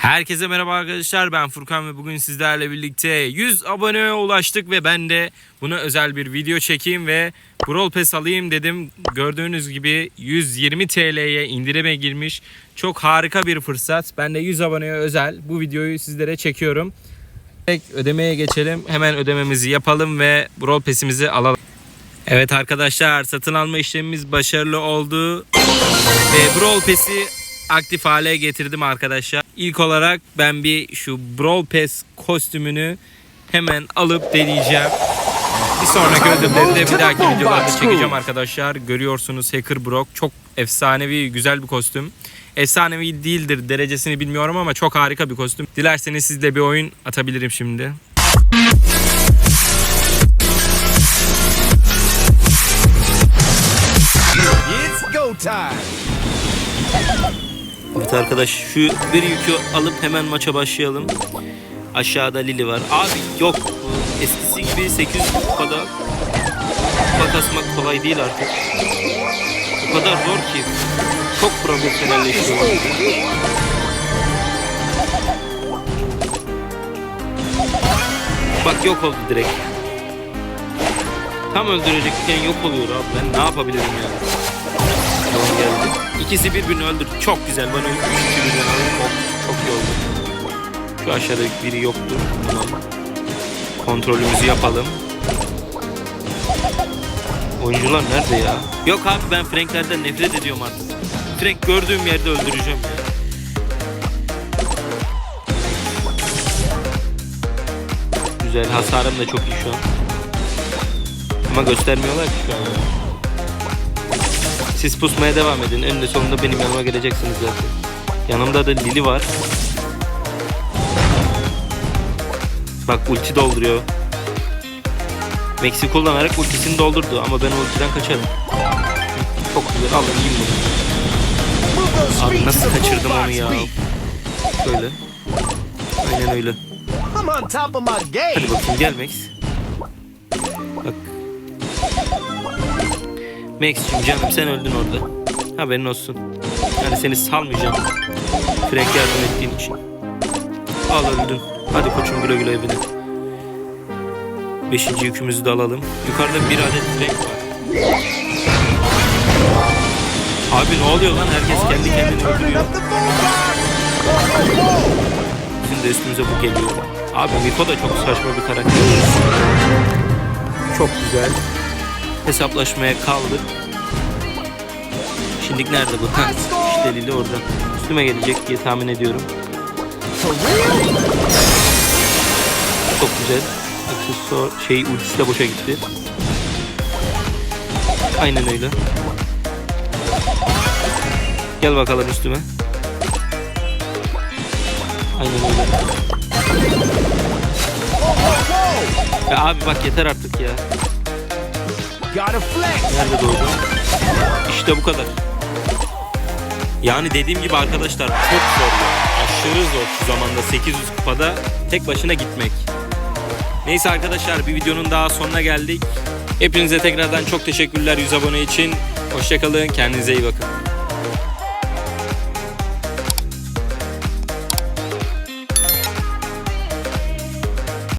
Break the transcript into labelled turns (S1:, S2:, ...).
S1: Herkese merhaba arkadaşlar ben Furkan ve bugün sizlerle birlikte 100 aboneye ulaştık ve ben de buna özel bir video çekeyim ve Brawl Pass alayım dedim. Gördüğünüz gibi 120 TL'ye indirime girmiş. Çok harika bir fırsat. Ben de 100 aboneye özel bu videoyu sizlere çekiyorum. Ödemeye geçelim. Hemen ödememizi yapalım ve Brawl Pass'imizi alalım. Evet arkadaşlar satın alma işlemimiz başarılı oldu. Ve Brawl Pass'i aktif hale getirdim arkadaşlar. İlk olarak ben bir şu Brawl Pass kostümünü hemen alıp deneyeceğim. Bir sonraki ödülleri bir dahaki videolarda çekeceğim arkadaşlar. Görüyorsunuz Hacker Brock çok efsanevi güzel bir kostüm. Efsanevi değildir derecesini bilmiyorum ama çok harika bir kostüm. Dilerseniz sizle bir oyun atabilirim şimdi. Evet arkadaş şu bir yükü alıp hemen maça başlayalım. Aşağıda Lili var. Abi yok eskisi gibi 800 kupada kupa kasmak kolay değil artık. O kadar zor ki. Çok profesyonelleşti. Bak yok oldu direkt. Tam öldürecekken yok oluyor abi. Ben ne yapabilirim yani? İkisi birbirini öldürdü. Çok güzel. Bana üç kişi birden aldım. Çok iyi oldu. Şu aşağıda biri yoktu. Tamam. Kontrolümüzü yapalım. Oyuncular nerede ya? Yok abi ben Franklerden nefret ediyorum artık. Frank gördüğüm yerde öldüreceğim ya. Güzel hasarım da çok iyi şu an. Ama göstermiyorlar ki şu an. Siz pusmaya devam edin. Önünde sonunda benim yanıma geleceksiniz zaten. Yanımda da Lili var. Bak ulti dolduruyor. Max'i kullanarak ultisini doldurdu ama ben ultiden kaçarım. Çok güzel yiyin bunu. Abi nasıl kaçırdım onu ya? Böyle. Aynen öyle. Hadi bakayım gel Max. Max'cim canım sen öldün orada. Haberin olsun. Yani seni salmayacağım. Frank yardım ettiğin için. Al öldün. Hadi koçum güle güle evine. Beşinci yükümüzü de alalım. Yukarıda bir adet Frank var. Abi ne oluyor lan? Herkes kendi kendini öldürüyor. Bizim de üstümüze bu geliyor. Abi Miko da çok saçma bir karakter. Çok güzel. Hesaplaşmaya kaldık. Şimdilik nerede bu? Ha, işte Lili orada. Üstüme gelecek diye tahmin ediyorum. Çok güzel. Aksesuar şey ultisi de boşa gitti. Aynen öyle. Gel bakalım üstüme. Aynen öyle. Ya abi bak yeter artık ya. Nerede doğdu? İşte bu kadar. Yani dediğim gibi arkadaşlar çok zor. ya. Aşırı zor şu zamanda 800 kupada tek başına gitmek. Neyse arkadaşlar bir videonun daha sonuna geldik. Hepinize tekrardan çok teşekkürler 100 abone için. Hoşçakalın kendinize iyi bakın.